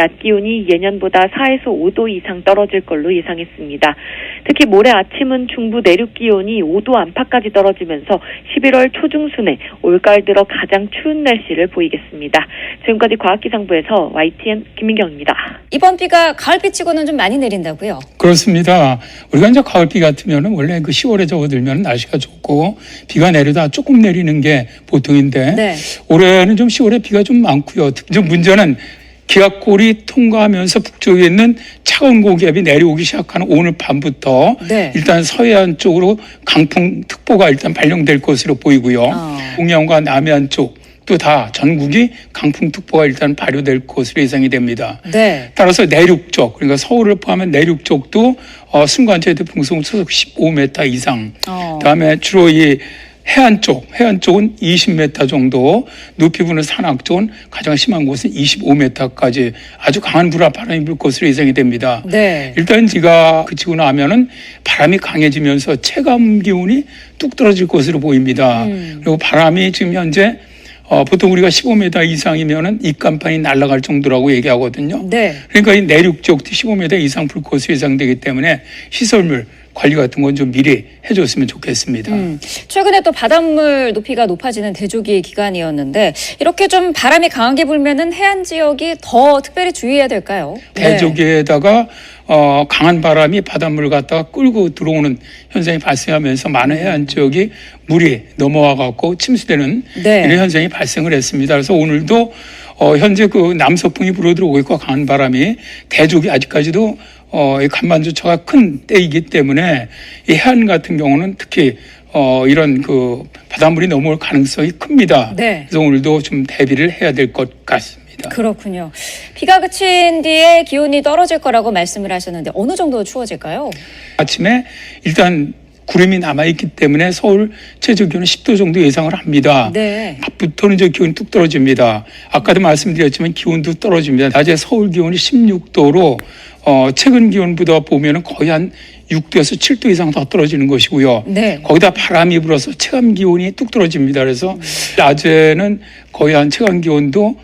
낮 기온이 예년보다 4에서 5도 이상 떨어질 걸로 예상했습니다. 특히 모레 아침은 중부 내륙 기온이 5도 안팎까지 떨어지면서 11월 초중순에 올가을 들어 가장 추운 날씨를 보이겠습니다. 지금까지 과학기상부에서 YTN 김민경입니다. 이번 비가 가을비치고는 좀 많이 내린다고요? 그렇습니다. 우리가 이제 가을비 같으면은 원래 그 10월에 접어들면 날씨가 좋고 비가 내려다 조금 내리는 게 보통인데 네. 올해는 좀 10월에 비가 좀 많고요. 특히 좀 문제는 기압골이 통과하면서 북쪽에 있는 차가운 고기압이 내려오기 시작하는 오늘 밤부터 네. 일단 서해안 쪽으로 강풍 특보가 일단 발령될 것으로 보이고요. 어. 동해안과 남해안 쪽 또 다 전국이 강풍 특보가 일단 발효될 것으로 예상이 됩니다. 네. 따라서 내륙 쪽 그러니까 서울을 포함한 내륙 쪽도 어, 순간 최대 풍속 초속 15m 이상 어. 그다음에 주로 이 해안 쪽 해안 쪽은 20m 정도 높이 부는 산악 쪽은 가장 심한 곳은 25m까지 아주 강한 불화 바람이 불 것으로 예상이 됩니다. 네. 일단 지가 그치고 나면은 바람이 강해지면서 체감 기온이 뚝 떨어질 것으로 보입니다. 음. 그리고 바람이 지금 현재 어, 보통 우리가 15m 이상이면은 입간판이 날아갈 정도라고 얘기하거든요. 네. 그러니까 이 내륙 쪽도 15m 이상 불 것으로 예상되기 때문에 시설물 관리 같은 건 좀 미리 해줬으면 좋겠습니다. 음, 최근에 또 바닷물 높이가 높아지는 대조기 기간이었는데 이렇게 좀 바람이 강하게 불면은 해안 지역이 더 특별히 주의해야 될까요? 네. 대조기에다가 어, 강한 바람이 바닷물을 갖다가 끌고 들어오는 현상이 발생하면서 많은 해안 지역이 물이 넘어와 갖고 침수되는 네. 이런 현상이 발생을 했습니다. 그래서 오늘도 어, 현재 그 남서풍이 불어 들어오고 있고 강한 바람이 대조기 아직까지도 어, 이 간만조차가 큰 때이기 때문에 이 해안 같은 경우는 특히 어, 이런 그 바닷물이 넘어올 가능성이 큽니다. 네. 그래서 오늘도 좀 대비를 해야 될 것 같습니다. 그렇군요. 비가 그친 뒤에 기온이 떨어질 거라고 말씀을 하셨는데 어느 정도 추워질까요? 아침에 일단 구름이 남아있기 때문에 서울 최저 기온은 10도 정도 예상을 합니다. 네. 낮부터는 저 기온이 뚝 떨어집니다. 아까도 말씀드렸지만 기온도 떨어집니다. 낮에 서울 기온이 16도로 어, 최근 기온보다 보면은 거의 한 6도에서 7도 이상 더 떨어지는 것이고요. 네. 거기다 바람이 불어서 체감 기온이 뚝 떨어집니다. 그래서 낮에는 거의 한 체감 기온도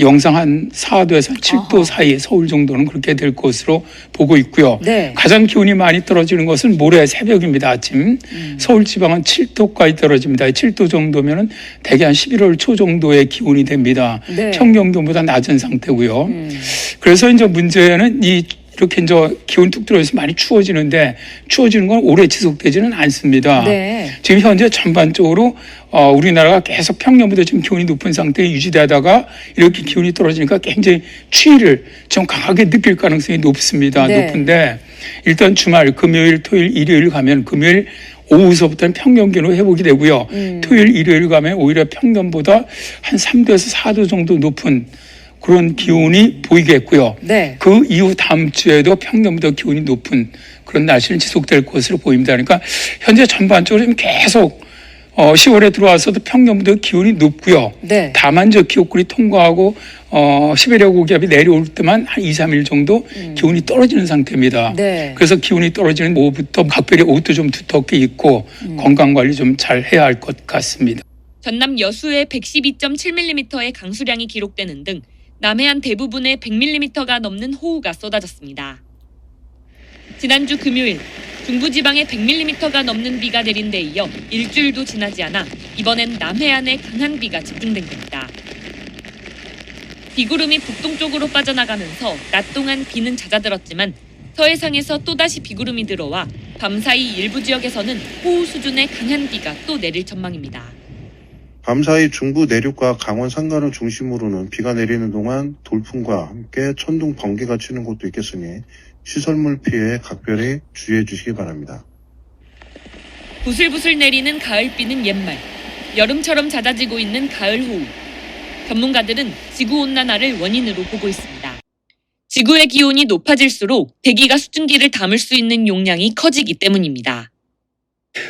영상 한 4도에서 7도 아하. 사이 서울 정도는 그렇게 될 것으로 보고 있고요. 네. 가장 기온이 많이 떨어지는 것은 모레 새벽입니다. 아침 음. 서울 지방은 7도까지 떨어집니다. 7도 정도면은 대개 한 11월 초 정도의 기온이 됩니다. 네. 평균 기온보다 낮은 상태고요. 음. 그래서 이제 문제는 이 이렇게 이제 기온 뚝 떨어져서 많이 추워지는데 추워지는 건 오래 지속되지는 않습니다. 네. 지금 현재 전반적으로 어, 우리나라가 계속 평년보다 지금 기온이 높은 상태에 유지되다가 이렇게 기온이 떨어지니까 굉장히 추위를 좀 강하게 느낄 가능성이 높습니다. 네. 높은데 일단 주말 금요일, 토요일, 일요일 가면 금요일 오후서부터는 평년 기온으로 회복이 되고요. 음. 토요일, 일요일 가면 오히려 평년보다 한 3도에서 4도 정도 높은 그런 기온이 보이겠고요. 네. 그 이후 다음 주에도 평년보다 기온이 높은 그런 날씨는 지속될 것으로 보입니다. 그러니까 현재 전반적으로 지금 계속 어 10월에 들어와서도 평년보다 기온이 높고요. 네. 다만 저 기온골이 통과하고 어 시베리아 고기압이 내려올 때만 한 2, 3일 정도 기온이 떨어지는 상태입니다. 음. 네. 그래서 기온이 떨어지는 오후부터 각별히 옷도 좀 두텁게 입고 음. 건강 관리 좀 잘 해야 할 것 같습니다. 전남 여수에 112.7mm의 강수량이 기록되는 등 남해안 대부분에 100mm가 넘는 호우가 쏟아졌습니다. 지난주 금요일 중부지방에 100mm가 넘는 비가 내린 데 이어 일주일도 지나지 않아 이번엔 남해안에 강한 비가 집중된 겁니다. 비구름이 북동쪽으로 빠져나가면서 낮 동안 비는 잦아들었지만 서해상에서 또다시 비구름이 들어와 밤사이 일부 지역에서는 호우 수준의 강한 비가 또 내릴 전망입니다. 밤사이 중부 내륙과 강원 산간을 중심으로는 비가 내리는 동안 돌풍과 함께 천둥 번개가 치는 곳도 있겠으니 시설물 피해에 각별히 주의해 주시기 바랍니다. 부슬부슬 내리는 가을비는 옛말, 여름처럼 잦아지고 있는 가을 호우. 전문가들은 지구온난화를 원인으로 보고 있습니다. 지구의 기온이 높아질수록 대기가 수증기를 담을 수 있는 용량이 커지기 때문입니다.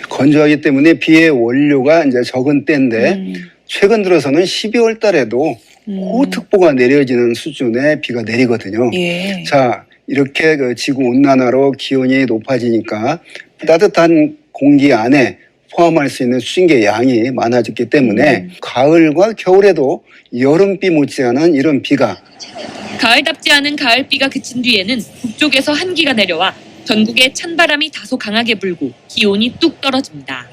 건조하기 때문에 비의 원료가 이제 적은 때인데 음. 최근 들어서는 12월 달에도 호우특보가 내려지는 수준의 비가 내리거든요. 예. 자, 이렇게 그 지구 온난화로 기온이 높아지니까 따뜻한 공기 안에 포함할 수 있는 수증기의 양이 많아졌기 때문에 음. 가을과 겨울에도 여름비 못지않은 이런 비가 가을답지 않은 가을비가 그친 뒤에는 북쪽에서 한기가 내려와 전국에 찬바람이 다소 강하게 불고 기온이 뚝 떨어집니다.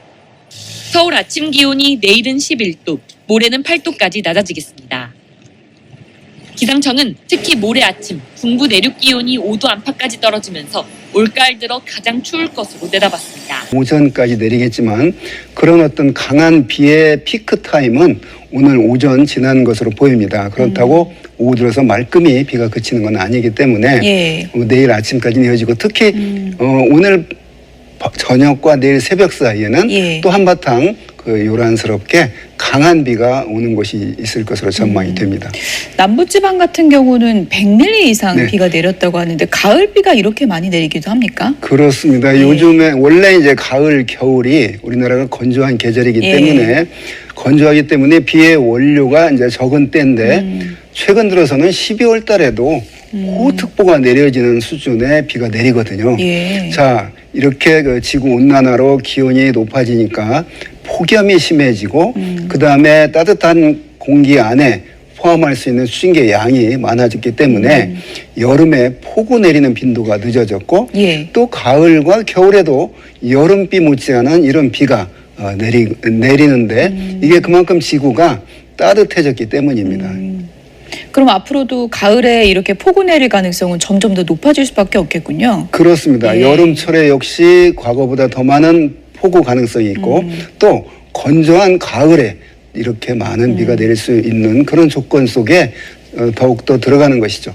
서울 아침 기온이 내일은 11도, 모레는 8도까지 낮아지겠습니다. 기상청은 특히 모레 아침 중부 내륙 기온이 5도 안팎까지 떨어지면서 올가을 들어 가장 추울 것으로 내다봤습니다. 오전까지 내리겠지만 그런 어떤 강한 비의 피크 타임은 오늘 오전 지난 것으로 보입니다. 그렇다고 오후 들어서 말끔히 비가 그치는 건 아니기 때문에 예. 어, 내일 아침까지는 이어지고 특히 음. 어, 오늘 바- 저녁과 내일 새벽 사이에는 예. 또 한바탕 그 요란스럽게 강한 비가 오는 곳이 있을 것으로 전망이 음. 됩니다. 남부지방 같은 경우는 100mm 이상 네. 비가 내렸다고 하는데 가을 비가 이렇게 많이 내리기도 합니까? 그렇습니다. 예. 요즘에 원래 이제 가을, 겨울이 우리나라가 건조한 계절이기 예. 때문에 건조하기 때문에 비의 원료가 이제 적은 때인데 음. 최근 들어서는 12월 달에도 호우특보가 내려지는 수준의 비가 내리거든요. 예. 자, 이렇게 그 지구 온난화로 기온이 높아지니까 폭염이 심해지고 음. 그 다음에 따뜻한 공기 안에 포함할 수 있는 수증기의 양이 많아졌기 때문에 음. 여름에 폭우 내리는 빈도가 늦어졌고 예. 또 가을과 겨울에도 여름비 못지않은 이런 비가 어, 내리, 내리는데 이게 그만큼 지구가 따뜻해졌기 때문입니다. 음. 그럼 앞으로도 가을에 이렇게 폭우 내릴 가능성은 점점 더 높아질 수밖에 없겠군요. 그렇습니다. 예. 여름철에 역시 과거보다 더 많은 폭우 가능성이 있고 음. 또 건조한 가을에 이렇게 많은 비가 내릴 수 있는 그런 조건 속에 어, 더욱더 들어가는 것이죠.